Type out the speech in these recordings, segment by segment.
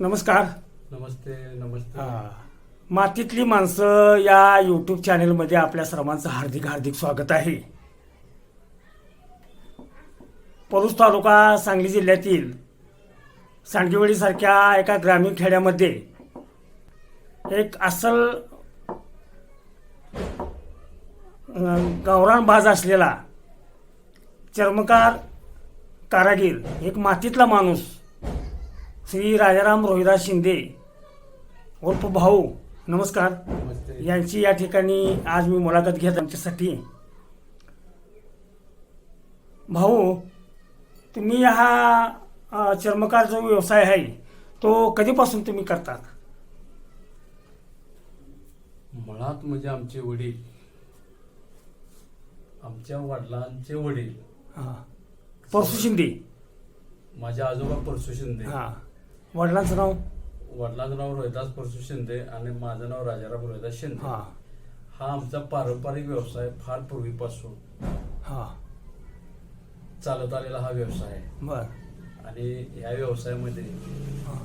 नमस्कार. नमस्ते नमस्ते. मातीतली माणसं या यूट्यूब चॅनेलमध्ये आपल्या सर्वांचं हार्दिक हार्दिक स्वागत आहे. पलूस तालुका सांगली जिल्ह्यातील सांडगेवाडीसारख्या एका ग्रामीण खेड्यामध्ये एक अस्सल अं, गावरान बाज असलेला चर्मकार कारागीर एक मातीतला माणूस श्री राजाराम रोहिदास शिंदे उर्फ भाऊ नमस्कार. यांची या ठिकाणी आज मी मुलाखत घेत आमच्यासाठी. भाऊ तुम्ही हा चर्मकार जो व्यवसाय आहे तो कधीपासून तुम्ही करतात? मुळात म्हणजे आमचे वडील आमच्या वडिलांचे वडील. हा. परसू शिंदे. माझे आजोबा परसू शिंदे. हा. वडिलांचं नाव? वडिलांचं नाव रोहिदास परसू शिंदे आणि माझं नाव राजाराम रोहिदास शिंदे. हा. हा आमचा पारंपरिक व्यवसाय फार पूर्वीपासून हा. चालत आलेला हा व्यवसाय आहे. बर. आणि ह्या व्यवसायामध्ये हा.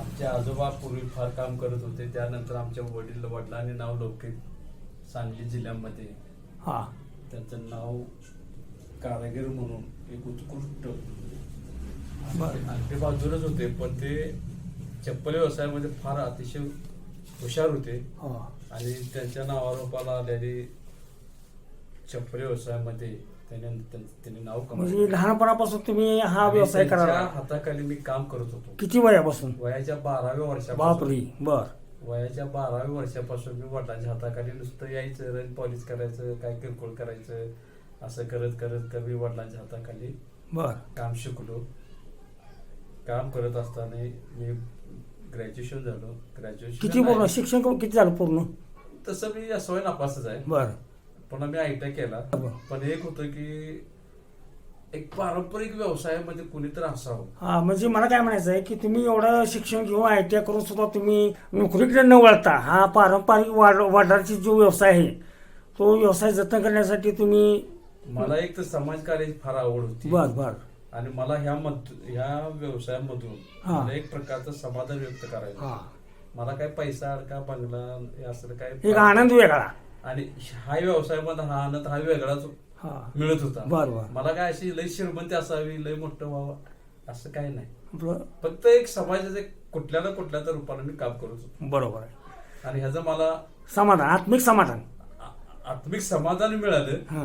आमचे आजोबा पूर्वी फार काम करत होते त्यानंतर आमच्या वडील वडिलांनी नाव लौकिक सांगली जिल्ह्यामध्ये हा. त्यांचं नाव कारागीर म्हणून एक उत्कृष्ट ते बाजूलाच होते पण ते चप्पल व्यवसायामध्ये फार अतिशय हुशार होते. हा. आणि त्यांच्या नावारूपाला आलेली चप्पल व्यवसायामध्ये त्याने त्यां- त्यांनी नाव म्हणजे लहानपणापासून तुम्ही हा व्यवसाय करायला हाताखाली मी काम करत होतो. किती वयापासून? वयाच्या बाराव्या वर्षापासून. बापरे बर. वयाच्या बाराव्या वर्षापासून मी वडिलांच्या हाताखाली नुसतं यायचं रन पॉलिश करायचं काय किरकोळ करायचं असं करत करत कमी वडिलांच्या हाताखाली बर. काम शिकलो. काम करत असताना मी ग्रॅज्युएशन झालो. ग्रॅज्युएशन किती पूर्ण? शिक्षण किती झालं पूर्ण? तसं मी असं नापासच आहे. बर. पण मी आय केला. बरं. पण एक होतं की एक पारंपरिक व्यवसायामध्ये कुणीतरी असावं. हा म्हणजे मला काय म्हणायचं आहे की तुम्ही एवढं शिक्षण घेऊन आय टी आय करून सुद्धा तुम्ही नोकरीकडे न वळता हा पारंपरिक वडिलांची जो व्यवसाय आहे तो व्यवसाय जतन करण्यासाठी तुम्ही मला एक तर समाजकार्याची फार आवड होती. बर बर. आणि मला ह्या मध ह्या व्यवसायामधून हा. मला एक प्रकारचं समाधान व्यक्त करायचं हा. मला काय पैसा का बंगला हे असं काय एक आनंद वेगळा. आणि हा व्यवसायामध्ये हा आनंद हा वेगळाच हा. मिळत होता. बर बर. मला काय अशी लय श्रीमंती असावी लय मोठं व्हावं असं काही नाही. फक्त एक समाजाचं एक कुठल्या ना कुठल्या तर रूपाने मी काम करत होतो बरोबर आहे. आणि ह्याचं मला समाधान आत्मिक समाधान. आ- आत्मिक समाधान मिळालं. हा.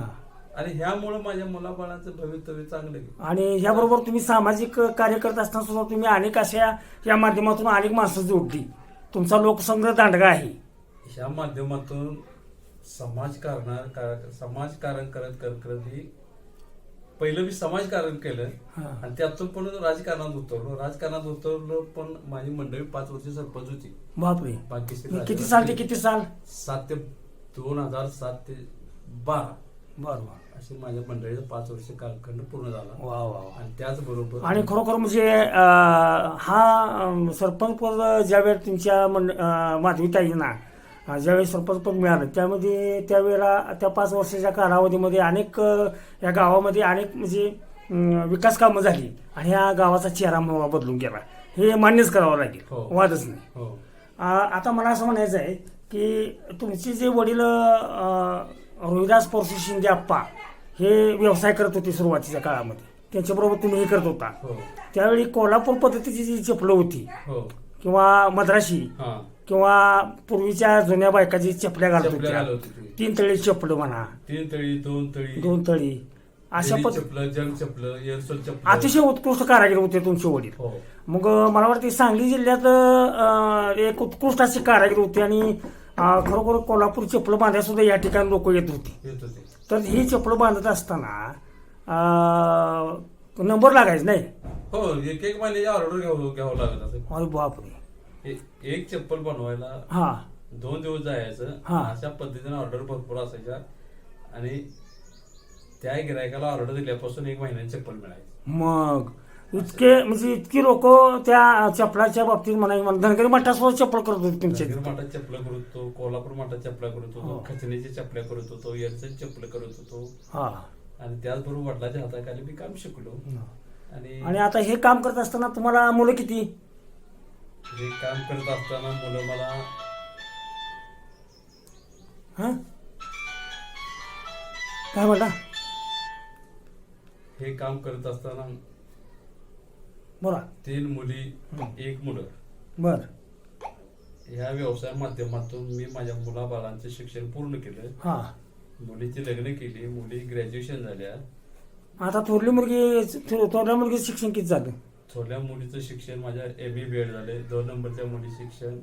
आणि ह्यामुळे माझ्या मुलाबाळाचं भवितव्य चांगलं गेलं आणि ह्याबरोबर तुम्ही सामाजिक कार्य करत असताना सुद्धा तुम्ही अनेक अशा या माध्यमातून अनेक माणसं जोडली. तुमचा लोकसंग्रह दांडगा आहे. ह्या माध्यमातून समाजकारण का- समाजकारण करत करत करत ही पहिलं मी समाजकारण केलं. हा. आणि त्यातून पण राजकारणात उतरलो. राजकारणात उतरलो पण माझी मंडळी पाच वर्ष सरपंच होती. बापरे. किती साल ते किती साल? सात ते दोन हजार सात ते बारा. बरोबर अशी माझ्या मंडळीचा पाच वर्ष कालखंड पूर्ण झाला. वा वा वा. आणि त्याचबरोबर आणि खरोखर म्हणजे अं, हा सरपंच पद ज्यावेळेस तुमच्या मंड अं, माधवीताईंना अं, ज्यावेळेस सरपंच पद मिळालं त्यामध्ये त्यावेळेला त्या पाच वर्षाच्या कालावधीमध्ये अनेक अं, या गावामध्ये अनेक म्हणजे अं, विकास कामं झाली आणि या गावाचा चेहरा मोहरा बदलून गेला. हे मान्यच करावं लागेल. हो. वादच नाही. हो. आता मला असं म्हणायचं आहे की तुमचे जे वडील अं, रोहिदास परसू शिंदे आप्पा हे व्यवसाय करत होते सुरुवातीच्या काळामध्ये. त्यांच्याबरोबर तुम्ही हे करत होता. हो. त्यावेळी कोल्हापूर पद्धतीची जी चपलं होती हो. किंवा मद्राशी हा. किंवा पूर्वीच्या जुन्या बायका जी चपल्या घालत चपल्या होत्या. घालत होती. ती. तीन तळी चपलं म्हणा. तीन तळी दोन तळी. दोन तळी अशा रेडी पद्ध चपलं जंग चपलं एअरसोल चपलं. अतिशय उत्कृष्ट कारागीर होते तुमचे वडील. हो. मग अं, मला वाटतं सांगली जिल्ह्यात अं, एक उत्कृष्ट असे कारागीर होते आणि अं, खरोखर कोल्हापूर चपलं बांधायला सुद्धा या ठिकाणी लोक येत होते. येत होते. तर ही चपलं बांधत असताना नंबर लागायचा नाही. हो एक एक महिन्याची ऑर्डर घ्यावं घ्यावं लागत असं अरे बापरे. एक- एक चप्पल बनवायला हा. दोन दिवस जायचं. हा. अशा पद्धतीने ऑर्डर भरपूर असायच्या. आणि त्या गिरायकाला ऑर्डर दिल्यापासून एक महिन्याची चप्पल मिळायची. मग इतके म्हणजे इतकी लोक त्या चपलाच्या बाबतीत म्हणा धनगरी मठासोबत चप्पल करत होते तुमच्या तिथं. माठात चपला करत होतो कोल्हापूर माठात चपला करत हो. होतो खचणीची चपल्या करत होतो एअरसेल चपलं करत होतो. हा. आणि त्याचबरोबर वडिलाच्या हाताखाली मी काम शिकलो. आणि आणि आता हे काम करत असताना तुम्हाला मुलं किती? हे काम करत असताना मुलं मला हां? काय म्हणता? हे काम करत असताना बोला. तीन मुली एक मुलं. बर. ह्या व्यवसाय माध्यमातून मी माझ्या मुलाबाळांचं शिक्षण पूर्ण केलं. हां. मुलीची लग्न केली मुली ग्रॅज्युएशन झाल्या. आता थोरली मुलगी थोरल्या मुलगीचं शिक्षण किती झालं? थोरल्या मुलीचं शिक्षण माझ्या एम ए बी एड झाले दोन नंबरच्या मुली शिक्षण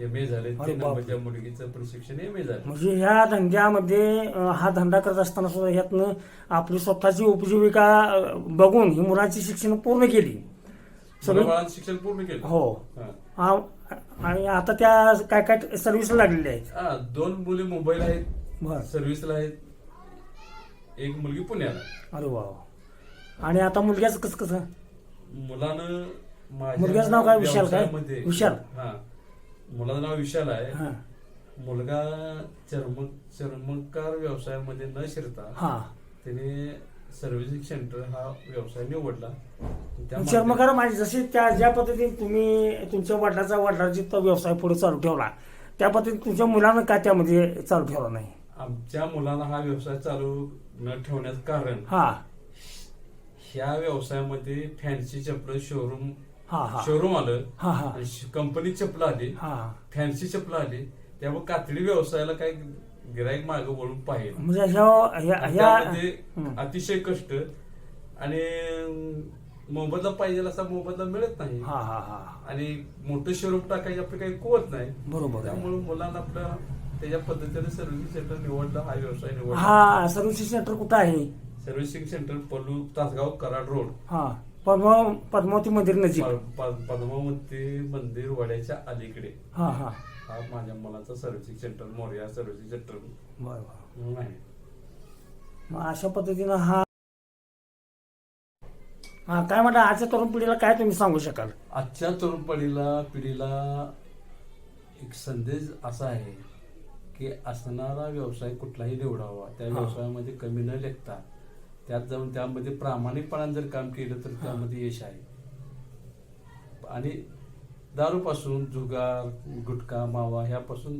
एम ए झाले अरे तीन बापरे. नंबरच्या मुलगीचं पण शिक्षण एम ए झालं. म्हणजे ह्या धंद्यामध्ये अं, हा धंदा करत असताना सुद्धा ह्यातनं आपली स्वतःची उपजीविका अं, बघून ही मुलांची शिक्षण पूर्ण केली. सगळी शिक्षण पूर्ण केलं. हो. हा. आणि आता त्या काय काय सर्व्हिसला लागलेल्या आहेत हा, दोन मुली मुंबईला आहेत. बर. सर्व्हिसला आहेत. एक मुलगी पुण्याला. अरे वा. आणि आता मुलग्याचं कसं कसं? मुलानं माझ्या मुलग्याचं नाव काय? विशाल काय? व्यवसायामध्ये- विशाल? हा. मुलाचं नाव विशाल आहे. हां. मुलगा चर्म चर्मकार व्यवसायामध्ये न शिरता हां. त्याने सर्व्हिसिंग सेंटर हा व्यवसाय निवडला. त्या चर्मकार माझे जसे त्या ज्या पद्धतीने तुम्ही तुमच्या वडिलाचा वडिलांची तो व्यवसाय पुढे चालू ठेवला त्या पद्धतीने तुमच्या मुलानं का त्यामध्ये चालू ठेवला नाही? आमच्या मुलांना हा व्यवसाय चालू न ठेवण्याचं कारण हा. ह्या व्यवसायामध्ये फॅन्सी चपल शोरूम हा हा. शोरूम आलं हा हा. कंपनी चपल आली. हा. फॅन्सी चपल आली. त्यामुळे कातडी व्यवसायाला काही गिराईक मागे वळून पाहिजे म्हणजे ह्या ह्या- आणि ह्या त्यामध्ये हं. अतिशय कष्ट आणि मोबदला पाहिजे असा मोबदला मिळत नाही. हा हा हा. आणि मोठं शोरूम टाकायची आपली काही कुवत नाही. बरोबर आहे. त्यामुळे मुलांना आपल्या त्याच्या पद्धतीने सर्व्हिस सेंटर निवडला हा व्यवसाय निवडला. हा सर्व्हिसिंग सेंटर कुठं आहे? Servicing centre Palu Tasgaon Karad road. हा पद्मा पद्मावती मंदिर नजीक. प- प- पद्मावती मंदिर वाड्याच्या अलीकडे. हा हा. हा माझ्या मुलाचा servicing centre Morya servicing centre. बरं बरं. म्हणून आहे. मग अशा पद्धतीनं हा हा काय म्हणता आजच्या तरुण पिढीला काय तुम्ही सांगू शकाल? आजच्या तरुण पिढीला पिढीला एक संदेश असा आहे की असणारा व्यवसाय कुठलाही निवडावा. त्या. व्यवसायामध्ये कमी न लेखता त्यात जाऊन त्यामध्ये प्रामाणिकपणाने जर काम केलं तर त्यामध्ये यश आहे. आणि दारूपासून जुगार गुटखा मावा ह्यापासून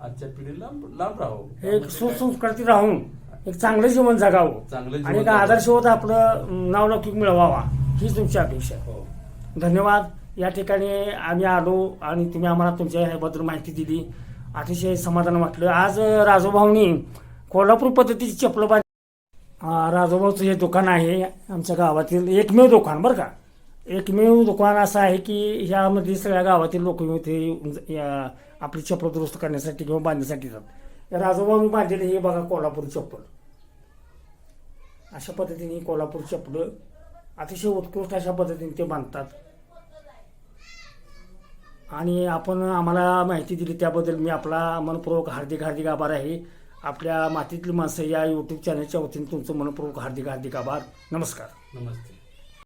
आजच्या पिढीला लांब राहावं. एक सुसंस्कृती राहून एक चांगलं जीवन जगावं. चांगलं जीवन आणि एक जगावं. आदर्शवत आपलं नावलौकिक मिळवावा. हीच तुमची अपेक्षा आहे. हो. धन्यवाद. या ठिकाणी आम्ही आलो आणि तुम्ही आम्हाला तुमच्या ह्याबद्दल माहिती दिली. अतिशय समाधान वाटलं. आज राजूभाऊनी कोल्हापूर पद्धतीची चपलं बांध अं, राजूभाऊचं हे दुकान आहे आमच्या गावातील एकमेव दुकान बरं का? एकमेव दुकान असं आहे की ह्यामध्ये सगळ्या गावातील लोक इथे आपली चप्पल दुरुस्त करण्यासाठी किंवा बांधण्यासाठी येतात राजूभाऊनी बांधलेले हे बघा कोल्हापूर चप्पल. अशा पद्धतीने कोल्हापूर चप्पल अतिशय उत्कृष्ट अशा पद्धतीने ते बांधतात. आणि आपण आम्हाला माहिती दिली त्याबद्दल मी आपला मनपूर्वक हार्दिक हार्दिक आभार आहे. आपल्या मातीतली माणसं या यूट्यूब चॅनलच्या वतीने तुमचं मनपूर्वक हार्दिक हार्दिक आभार. नमस्कार. नमस्ते.